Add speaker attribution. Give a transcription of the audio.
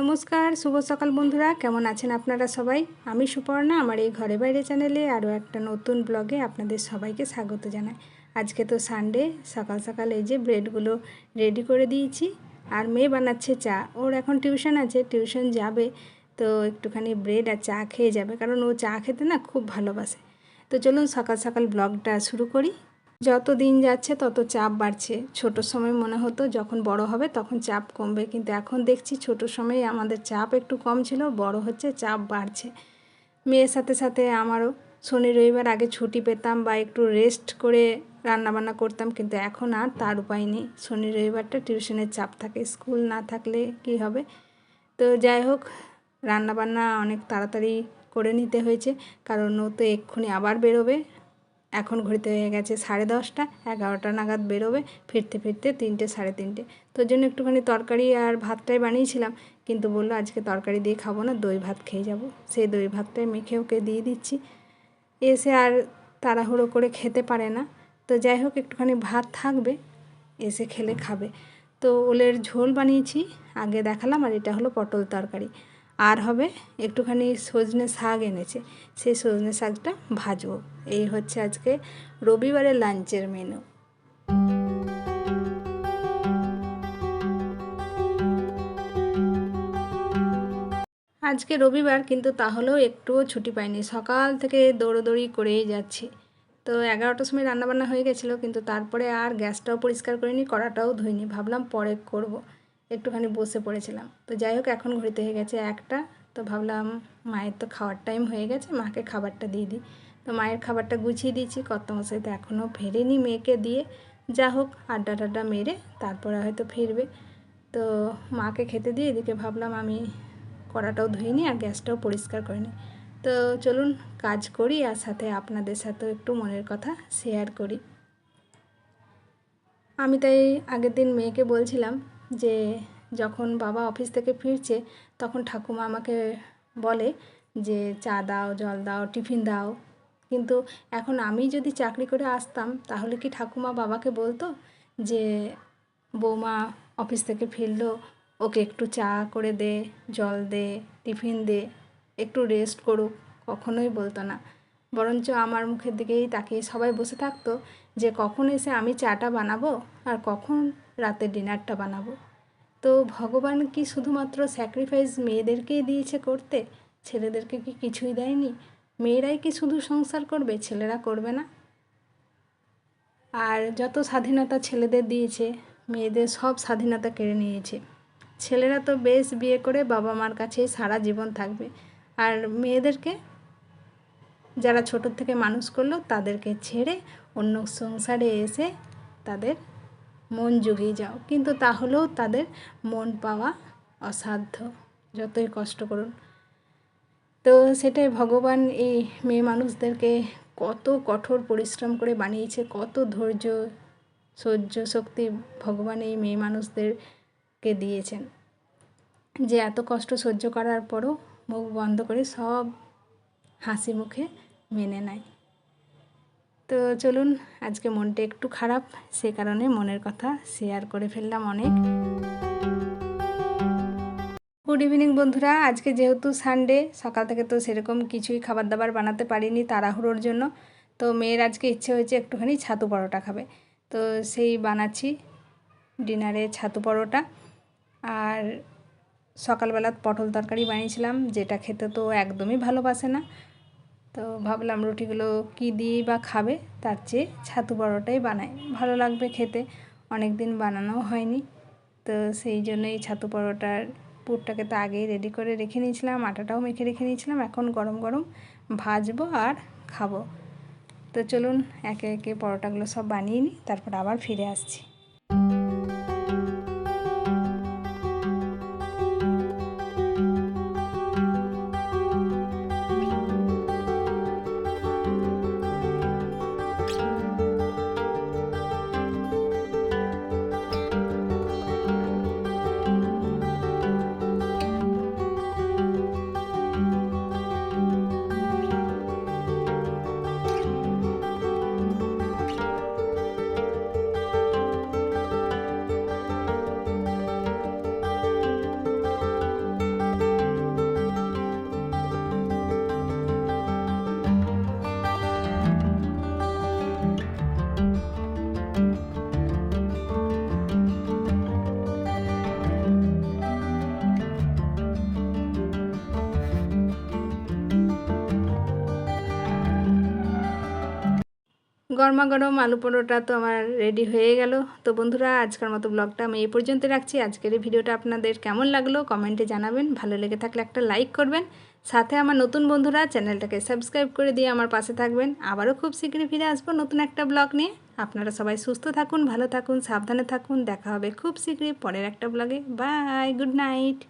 Speaker 1: নমস্কার, শুভ সকাল বন্ধুরা। কেমন আছেন আপনারা সবাই? আমি সুপর্ণা, আমার এই ঘরে বাইরে চ্যানেলে আরও একটা নতুন ব্লগে আপনাদের সবাইকে স্বাগত জানাই। আজকে তো সানডে সকাল সকাল এই যে ব্রেডগুলো রেডি করে দিয়েছি। আর মেয়ে বানাচ্ছে চা। ওর এখন টিউশন আছে টিউশন যাবে, তো একটুখানি ব্রেড আর চা খেয়ে যাবে। কারণ ও চা খেতে না খুব ভালোবাসে। তো চলুন সকাল সকাল ব্লগটা শুরু করি। যত দিন যাচ্ছে, তত চাপ বাড়ছে। ছোট সময় মনে হতো যখন বড় হবে, তখন চাপ কমবে। কিন্তু এখন দেখছি ছোট সময়ে আমাদের চাপ একটু কম ছিল, বড় হচ্ছে, চাপ বাড়ছে। মেয়ের সাথে সাথে আমারও শনি রবিবার আগে ছুটি পেতাম বা একটু রেস্ট করে রান্নাবান্না করতাম, কিন্তু এখন আর তার উপায় নেই। শনি রবিবারটা টিউশনের চাপ থাকে স্কুল না থাকলে কি হবে? তো যাই হোক, রান্নাবান্না অনেক তাড়াতাড়ি করে নিতে হয়েছে। কারণ ও তো এক্ষুনি আবার বেরোবে। এখন ঘড়িতে হয়ে গেছে সাড়ে দশটা, এগারোটা নাগাদ বেরোবে, ফিরতে ফিরতে তিনটে, সাড়ে তিনটে। তোর জন্য একটুখানি তরকারি আর ভাতটাই বানিয়েছিলাম, কিন্তু বলল আজকে তরকারি দিয়ে খাব না, দই ভাত খেয়ে যাব। সেই দই ভাতটাই মেখে ওকে দিয়ে দিচ্ছি। এসে আর তাড়াহুড়ো করে খেতে পারে না। তো যাই হোক, একটুখানি ভাত থাকবে, এসে খেলে খাবে। তো ওলের ঝোল বানিয়েছি, আগে দেখালাম আর এটা হলো পটল তরকারি। আর হবে একটুখানি সজনে শাক এনেছে। সেই সজনে শাকটা ভাজবো। এই হচ্ছে আজকে রবিবারের লাঞ্চের মেনু আজকে রবিবার, কিন্তু তাহলেও একটুও ছুটি পাইনি। সকাল থেকে দৌড়োদৌড়ি করেই যাচ্ছি। তো এগারোটার সময় রান্নাবান্না হয়ে গেছিল, কিন্তু তারপরে আর গ্যাসটাও পরিষ্কার করিনি, কড়াটাও ধুইনি। ভাবলাম পরে করব। একটুখানি বসে পড়েছিলাম। তো যাই হোক, এখন ঘুরিতে হয়ে গেছে একটা। তো ভাবলাম মায়ের তো খাওয়ার টাইম হয়ে গেছে, মাকে খাবারটা দিয়ে দিই। তো মায়ের খাবারটা গুছিয়ে দিয়েছি, কর্তমশাই তো এখনও ফেরেনি মেয়েকে দিয়ে। যা হোক, আড্ডা টাড্ডা মেরে তারপরে হয়তো ফিরবে। তো মাকে খেতে দিয়ে এদিকে ভাবলাম আমি কড়াটাও ধুয়ে নিই আর গ্যাসটাও পরিষ্কার করে নিই। তো চলুন, কাজ করি আর সাথে আপনাদের সাথেও একটু মনের কথা শেয়ার করি। আমি তাই আগের দিন মেয়েকে বলছিলাম যে যখন বাবা অফিস থেকে ফিরছে, তখন ঠাকুমা আমাকে বলে যে, চা দাও, জল দাও, টিফিন দাও। কিন্তু এখন আমি যদি চাকরি করে আসতাম, তাহলে কি ঠাকুমা বাবাকে বলতো যে, বৌমা অফিস থেকে ফিরলো, ওকে একটু চা করে দে, জল দে, টিফিন দে, একটু রেস্ট করুক? কখনোই বলতো না। বরঞ্চ আমার মুখের দিকেই তাকিয়ে সবাই বসে থাকতো যে কখন এসে আমি চাটা বানাবো আর কখন রাতের ডিনারটা বানাবো। তো ভগবান কি শুধুমাত্র স্যাক্রিফাইস মেয়েদেরকেই দিয়েছে করতে? ছেলেদেরকে কি কিছুই দেয়নি? মেয়েরাই কি শুধু সংসার করবে? ছেলেরা করবে না। আর যত স্বাধীনতা ছেলেদের দিয়েছে, মেয়েদের সব স্বাধীনতা কেড়ে নিয়েছে। ছেলেরা তো বেশ বিয়ে করে বাবা মার কাছেই সারা জীবন থাকবে। আর মেয়েদেরকে যারা ছোট থেকে মানুষ করল, তাদেরকে ছেড়ে অন্য সংসারে এসে তাদের মন জুগিয়ে যাও। কিন্তু তাহলেও তাদের মন পাওয়া অসাধ্য। যতই কষ্ট করুন। তো সেটাই ভগবান এই মেয়ে মানুষদেরকে কত কঠোর পরিশ্রম করে বানিয়েছে, কত ধৈর্য, সহ্য শক্তি ভগবান এই মেয়ে মানুষদেরকে দিয়েছেন। যে এত কষ্ট সহ্য করার পরও মুখ বন্ধ করে সব হাসি মুখে মেনে নেয়। তো চলুন, আজকে মনটা একটু খারাপ, সে কারণে মনের কথা শেয়ার করে ফেললাম অনেক। গুড ইভিনিং বন্ধুরা, আজকে যেহেতু সানডে সকাল থেকে তো সেরকম কিছুই খাবার দাবার বানাতে পারিনি তাড়াহুড়োর জন্য। তো মেয়ের আজকে ইচ্ছে হয়েছে একটুখানি ছাতু পরোটা খাবে। তো সেই বানাচ্ছি ডিনারে ছাতু পরোটা। আর সকালবেলা পটল তরকারি বানিয়েছিলাম, যেটা খেতে তো একদমই ভালোবাসে না। তো ভাবলাম রুটিগুলো কি দিয়েই বা খাবে, তার চেয়ে ছাতু পরোটাই বানাই। ভালো লাগবে খেতে অনেক দিন বানানো হয়নি। তো সেই জন্যই ছাতু পরোটার পুরটাকে তো আগেই রেডি করে রেখে নিয়েছিলাম, আটাটাও মেখে রেখে নিয়েছিলাম, এখন গরম গরম ভাজবো আর খাব। তো চলুন একে একে পরোটাগুলো সব বানিয়ে নিই, তারপর আবার ফিরে আসছি। গরমা গরম, আলু পরোটা তো আমার রেডি হয়ে গেল। তো বন্ধুরা, আজকের মতো ব্লগটা আমি এই পর্যন্ত রাখছি। আজকের এই ভিডিওটা আপনাদের কেমন লাগল কমেন্টে জানাবেন। ভালো লেগে থাকলে একটা লাইক করবেন। সাথে আমার নতুন বন্ধুরা, চ্যানেলটাকে সাবস্ক্রাইব করে দিয়ে আমার পাশে থাকবেন। আবারও খুব শীঘ্রই ফিরে আসব নতুন একটা ব্লগ নিয়ে। আপনারা সবাই সুস্থ থাকুন, ভালো থাকুন, সাবধানে থাকুন। দেখা হবে খুব শীঘ্রই পরের একটা ব্লগে বাই গুড নাইট